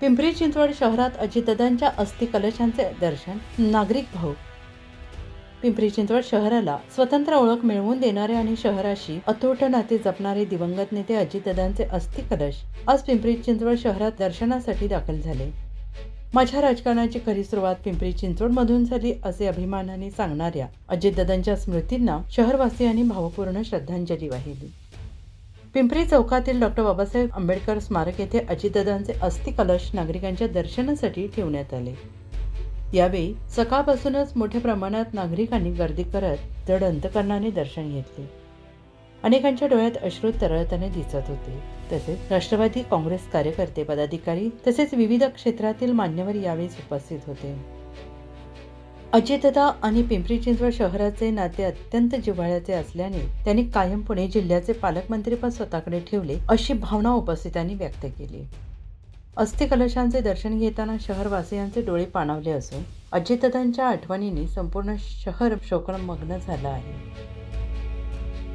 पिंपरी चिंचवड शहरात अजितदादांच्या अस्थि कलशांचे दर्शन नागरिक भाऊ. पिंपरी चिंचवड शहराला स्वतंत्र ओळख मिळवून देणारे आणि शहराशी अतूट नाते जपणारे दिवंगत नेते अजितदादांचे अस्थि कलश आज पिंपरी चिंचवड शहरात दर्शनासाठी दाखल झाले. माझ्या राजकारणाची खरी सुरुवात पिंपरी चिंचवडमधून झाली असे अभिमानाने सांगणाऱ्या अजितदादांच्या स्मृतींना शहरवासियांनी भावपूर्ण श्रद्धांजली वाहिली. पिंपरी चौकातील डॉक्टर बाबासाहेब आंबेडकर स्मारक येथे अजितदादांचे अस्थि कलश नागरिकांच्या दर्शनासाठी ठेवण्यात आले. यावेळी सकाळपासूनच मोठ्या प्रमाणात नागरिकांनी गर्दी करत जड अंतकरणाने दर्शन घेतले. अनेकांच्या डोळ्यात अश्रू तरळताना दिसत होते. तसेच राष्ट्रवादी काँग्रेस कार्यकर्ते पदाधिकारी तसेच विविध क्षेत्रातील मान्यवर यावेळी उपस्थित होते. अजितदा आणि पिंपरी चिंचवड शहराचे नाते अत्यंत जिव्हाळ्याचे असल्याने त्यांनी कायम पुणे जिल्ह्याचे पालकमंत्रीपद स्वतःकडे ठेवले अशी भावना उपस्थितांनी व्यक्त केली. अस्थि कलशांचे दर्शन घेताना शहरवासियांचे डोळे पाणावले असून अजितदांच्या आठवणीने संपूर्ण शहर शोकमग्न झालं आहे.